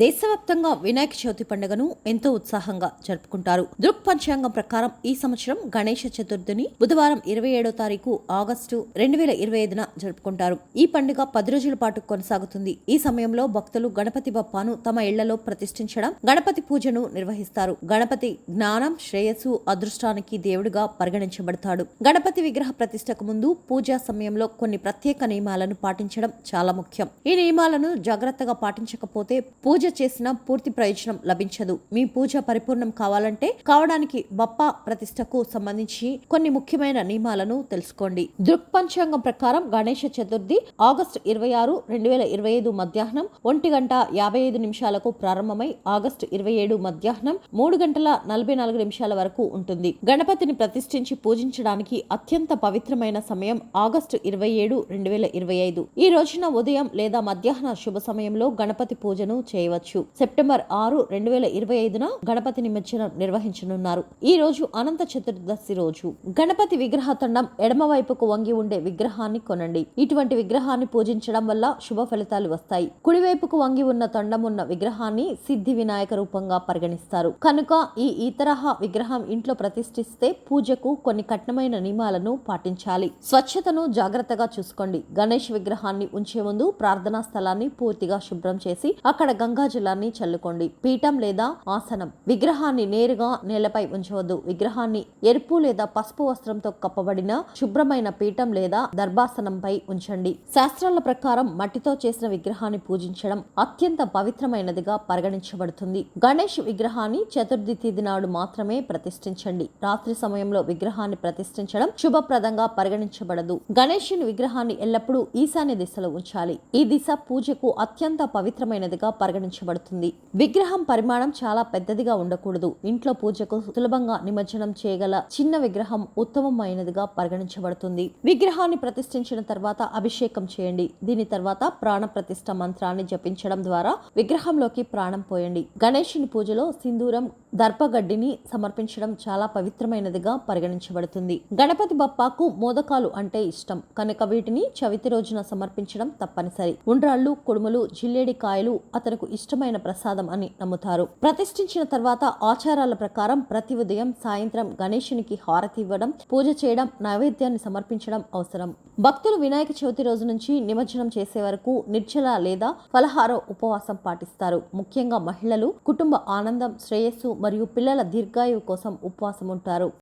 దేశవ్యాప్తంగా వినాయక చవితి పండుగను ఎంతో ఉత్సాహంగా జరుపుకుంటారు. దృక్ పంచాంగం ప్రకారం ఈ సంవత్సరం గణేష చతుర్థిని బుధవారం ఇరవై ఏడో తారీఖు ఆగస్టు రెండు వేల ఇరవై ఐదున జరుపుకుంటారు. ఈ పండుగ పది రోజుల పాటు కొనసాగుతుంది. ఈ సమయంలో భక్తులు గణపతి బప్పాను తమ ఇళ్ళలో ప్రతిష్ఠించడం గణపతి పూజను నిర్వహిస్తారు. గణపతి జ్ఞానం శ్రేయస్సు అదృష్టానికి దేవుడిగా పరిగణించబడతాడు. గణపతి విగ్రహ ప్రతిష్టకు ముందు పూజా సమయంలో కొన్ని ప్రత్యేక నియమాలను పాటించడం చాలా ముఖ్యం. ఈ నియమాలను జాగ్రత్తగా పాటించకపోతే పూజ చేసిన పూర్తి ప్రయోజనం లభించదు. మీ పూజ పరిపూర్ణం కావాలంటే కావడానికి బప్ప ప్రతిష్టకు సంబంధించి కొన్ని ముఖ్యమైన నియమాలను తెలుసుకోండి. దృక్ పంచాంగం ప్రకారం గణేష చతుర్థి ఆగస్టు ఇరవై ఆరు రెండు వేల ఇరవై ఐదు మధ్యాహ్నం ఒంటి గంట యాభై ఐదు నిమిషాలకు ప్రారంభమై ఆగస్టు ఇరవై ఏడు మధ్యాహ్నం మూడు గంటల నలభై నాలుగు నిమిషాల వరకు ఉంటుంది. గణపతిని ప్రతిష్ఠించి పూజించడానికి అత్యంత పవిత్రమైన సమయం ఆగస్టు ఇరవై ఏడు రెండు వేల ఇరవై ఐదు. ఈ రోజున ఉదయం లేదా మధ్యాహ్న శుభ సమయంలో గణపతి పూజను చేయవచ్చు. సెప్టెంబర్ ఆరు రెండు వేల ఇరవై ఐదున గణపతి నిమజ్జనం నిర్వహించనున్నారు. ఈ రోజు అనంత చతుర్దశి రోజు. గణపతి విగ్రహ తండం ఎడమ వైపుకు వంగి ఉండే విగ్రహాన్ని కొనండి. ఇటువంటి విగ్రహాన్ని పూజించడం వల్ల శుభ ఫలితాలు వస్తాయి. కుడివైపుకు వంగి ఉన్న తొండం ఉన్న విగ్రహాన్ని సిద్ధి వినాయక రూపంగా పరిగణిస్తారు. కనుక ఈ ఇతరహా విగ్రహం ఇంట్లో ప్రతిష్ఠిస్తే పూజకు కొన్ని కఠినమైన నియమాలను పాటించాలి. స్వచ్ఛతను జాగ్రత్తగా చూసుకోండి. గణేష్ విగ్రహాన్ని ఉంచే ముందు ప్రార్థనా స్థలాన్ని పూర్తిగా శుభ్రం చేసి అక్కడ గంగా జలాన్ని చల్లుకోండి. పీఠం లేదా ఆసనం. విగ్రహాన్ని నేరుగా నేలపై ఉంచవద్దు. విగ్రహాన్ని ఎరుపు లేదా పసుపు వస్త్రంతో కప్పబడిన శుభ్రమైన పీఠం లేదా దర్భాసనంపై ఉంచండి. శాస్త్రాల ప్రకారం మట్టితో చేసిన విగ్రహాన్ని పూజించడం అత్యంత పవిత్రమైనదిగా పరిగణించబడుతుంది. గణేష్ విగ్రహాన్ని చతుర్థి తిథి నాడు మాత్రమే ప్రతిష్ఠించండి. రాత్రి సమయంలో విగ్రహాన్ని ప్రతిష్ఠించడం శుభప్రదంగా పరిగణించబడదు. గణేషుని విగ్రహాన్ని ఎల్లప్పుడూ ఈశాన్య దిశలో ఉంచాలి. ఈ దిశ పూజకు అత్యంత పవిత్రమైనదిగా పరిగణించ పరిగణించబడుతుంది విగ్రహం పరిమాణం చాలా పెద్దదిగా ఉండకూడదు. ఇంట్లో పూజకు సులభంగా నిమజ్జనం చేయగల చిన్న విగ్రహం ఉత్తమమైనదిగా పరిగణించబడుతుంది. విగ్రహాన్ని ప్రతిష్ఠించిన తర్వాత అభిషేకం చేయండి. దీని తర్వాత ప్రాణ ప్రతిష్ఠ మంత్రాన్ని జపించడం ద్వారా విగ్రహంలోకి ప్రాణం పోయండి. గణేషుని పూజలో సింధూరం దర్పగడ్డిని సమర్పించడం చాలా పవిత్రమైనదిగా పరిగణించబడుతుంది. గణపతి బప్పాకు మోదకాలు అంటే ఇష్టం. కనుక వీటిని చవితి రోజున సమర్పించడం తప్పనిసరి. ఉండ్రాళ్ళు కుడుములు జిల్లేడి కాయలు అతనికి ఇష్టమైన ప్రసాదం అని నమ్ముతారు. ప్రతిష్ఠించిన తర్వాత ఆచారాల ప్రకారం ప్రతి ఉదయం సాయంత్రం గణేశునికి హారతి ఇవ్వడం పూజ చేయడం నైవేద్యాన్ని సమర్పించడం అవసరం. భక్తులు వినాయక చవితి రోజు నుంచి నిమజ్జనం చేసే వరకు నిర్జల లేదా ఫలహార ఉపవాసం పాటిస్తారు. ముఖ్యంగా మహిళలు కుటుంబ ఆనందం శ్రేయస్సు మరియు పిల్లల దీర్ఘాయువు కోసం ఉపవాసం ఉంటారు